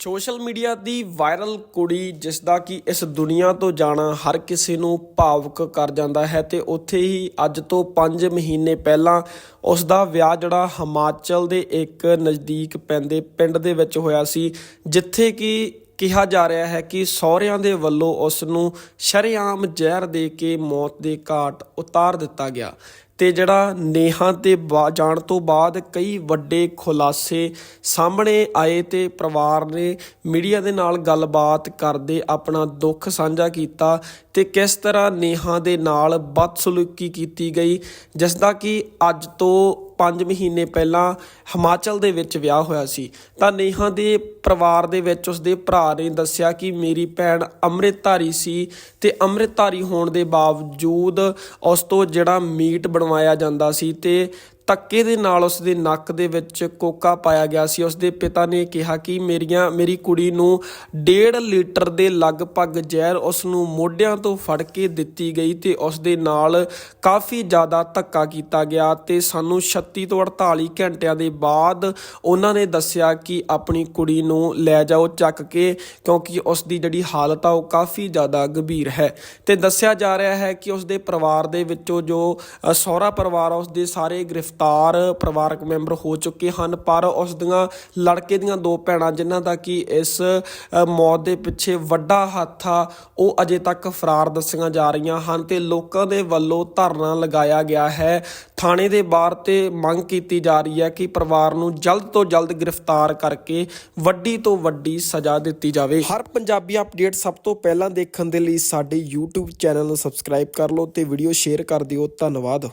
Social media ਦੀ viral ਕੁੜੀ ਜਿਸ ਦਾ ਕਿ ਇਸ ਦੁਨੀਆ ਤੋਂ ਜਾਣਾ ਹਰ ਕਿਸੇ ਨੂੰ ਭਾਵੁਕ ਕਰ ਜਾਂਦਾ ਹੈ ਤੇ ਉੱਥੇ ਹੀ ਅੱਜ ਤੋਂ 5 ਮਹੀਨੇ ਪਹਿਲਾਂ ਉਸ ਦਾ ਵਿਆਹ ਜਿਹੜਾ ਹਿਮਾਚਲ ਦੇ ਇੱਕ ਨਜ਼ਦੀਕ ਪੈਂਦੇ ਪਿੰਡ ਦੇ ਵਿੱਚ ਹੋਇਆ ਸੀ, ਜਿੱਥੇ ਕਿ ਕਿਹਾ ਜਾ ਰਿਹਾ ਹੈ ਕਿ ਸਹੁਰਿਆਂ ਦੇ ਵੱਲੋਂ ਉਸ ਨੂੰ ਸ਼ਰੇਆਮ ਜ਼ਹਿਰ ਦੇ ਕੇ ਮੌਤ ਦੇ ਘਾਟ ਉਤਾਰ ਦਿੱਤਾ ਗਿਆ ਤੇ ਜਿਹੜਾ ਨੇਹਾ ਤੇ ਬਾ- ਜਾਣ ਤੋਂ ਬਾਅਦ ਕਈ ਵੱਡੇ ਖੁਲਾਸੇ ਸਾਹਮਣੇ ਆਏ ਤੇ ਪਰਿਵਾਰ ਨੇ ਮੀਡੀਆ ਦੇ ਨਾਲ ਗੱਲਬਾਤ ਕਰਦੇ ਆਪਣਾ ਦੁੱਖ ਸਾਂਝਾ ਕੀਤਾ ਤੇ ਕਿਸ ਤਰ੍ਹਾਂ ਨੇਹਾ ਦੇ ਨਾਲ ਬਦਸਲੂਕੀ ਕੀਤੀ ਗਈ ਜਿਸ ਦਾ ਕਿ ਅੱਜ ਤੋਂ 5 ਮਹੀਨੇ ਪਹਿਲਾਂ ਹਿਮਾਚਲ ਦੇ ਵਿੱਚ ਵਿਆਹ ਹੋਇਆ ਸੀ। ਤਾਂ ਨੇਹਾ ਦੇ ਪਰਿਵਾਰ ਦੇ ਵਿੱਚ ਉਸਦੇ ਭਰਾ ਨੇ ਦੱਸਿਆ ਕਿ ਮੇਰੀ ਭੈਣ ਅੰਮ੍ਰਿਤਧਾਰੀ ਸੀ ਤੇ ਅੰਮ੍ਰਿਤਧਾਰੀ ਹੋਣ ਦੇ ਬਾਵਜੂਦ ਉਸ ਤੋਂ ਜਿਹੜਾ ਮੀਟ ਬਣਵਾਇਆ ਜਾਂਦਾ ਸੀ ਤੇ ਧੱਕੇ ਦੇ ਨਾਲ ਉਸ ਦੇ ਨੱਕ ਦੇ ਵਿੱਚ ਕੋਕਾ ਪਾਇਆ ਗਿਆ ਸੀ। ਉਸ ਦੇ ਪਿਤਾ ਨੇ ਕਿਹਾ ਕਿ ਮੇਰੀਆਂ, ਮੇਰੀ ਕੁੜੀ ਨੂੰ 1.5 ਲੀਟਰ ਦੇ ਲਗਭਗ ਜ਼ਹਿਰ ਉਸ ਨੂੰ ਮੋਢਿਆਂ ਤੋਂ ਫੜ ਕੇ ਦਿੱਤੀ ਗਈ ਤੇ ਉਸ ਦੇ ਨਾਲ ਕਾਫੀ ਜ਼ਿਆਦਾ ਧੱਕਾ ਕੀਤਾ ਗਿਆ ਤੇ ਸਾਨੂੰ 36 ਤੋਂ 48 ਘੰਟਿਆਂ ਦੇ ਬਾਅਦ ਉਹਨਾਂ ਨੇ ਦੱਸਿਆ ਕਿ ਆਪਣੀ ਕੁੜੀ ਨੂੰ ਲੈ ਜਾਓ ਚੱਕ ਕੇ, ਕਿਉਂਕਿ ਉਸ ਦੀ ਜਿਹੜੀ ਹਾਲਤ ਆ ਉਹ ਕਾਫੀ ਜ਼ਿਆਦਾ ਗੰਭੀਰ ਹੈ। ਤੇ ਦੱਸਿਆ ਜਾ ਰਿਹਾ ਹੈ ਕਿ ਉਸ ਦੇ ਪਰਿਵਾਰ ਦੇ ਵਿੱਚੋਂ ਜੋ ਸਹੁਰਾ ਪਰਿਵਾਰ ਆ, ਉਸ ਦੇ ਸਾਰੇ ਗ੍ਰਿਫਤਾਰ ਪਰਿਵਾਰਕ ਮੈਂਬਰ ਹੋ ਚੁੱਕੇ ਹਨ, ਪਰ ਉਸ ਦੀਆਂ ਲੜਕੇ ਦੀਆਂ ਦੋ ਭੈਣਾਂ, ਜਿਨ੍ਹਾਂ ਦਾ ਕਿ ਇਸ ਮੌਤ ਦੇ ਪਿੱਛੇ ਵੱਡਾ ਹੱਥ ਆ, ਉਹ ਅਜੇ ਤੱਕ ਫਰਾਰ ਦੱਸੀਆਂ ਜਾ ਰਹੀਆਂ ਹਨ ਤੇ ਲੋਕਾਂ ਦੇ ਵੱਲੋਂ ਧਰਨਾ ਲਗਾਇਆ ਗਿਆ ਹੈ। ਥਾਣੇ ਦੇ ਬਾਹਰ ਤੇ ਮੰਗ ਕੀਤੀ ਜਾ ਰਹੀ ਹੈ ਕਿ ਪਰਿਵਾਰ ਨੂੰ ਜਲਦ ਤੋਂ ਜਲਦ ਗ੍ਰਿਫਤਾਰ ਕਰਕੇ ਵੱਡੀ ਤੋਂ ਵੱਡੀ ਸਜ਼ਾ ਦਿੱਤੀ ਜਾਵੇ। ਹਰ ਪੰਜਾਬੀ ਅਪਡੇਟ ਸਭ ਤੋਂ ਪਹਿਲਾਂ ਦੇਖਣ ਦੇ ਲਈ ਸਾਡੇ YouTube ਚੈਨਲ ਨੂੰ ਸਬਸਕ੍ਰਾਈਬ ਕਰ ਲਓ ਤੇ ਵੀਡੀਓ ਸ਼ੇਅਰ ਕਰ ਦਿਓ। ਧੰਨਵਾਦ।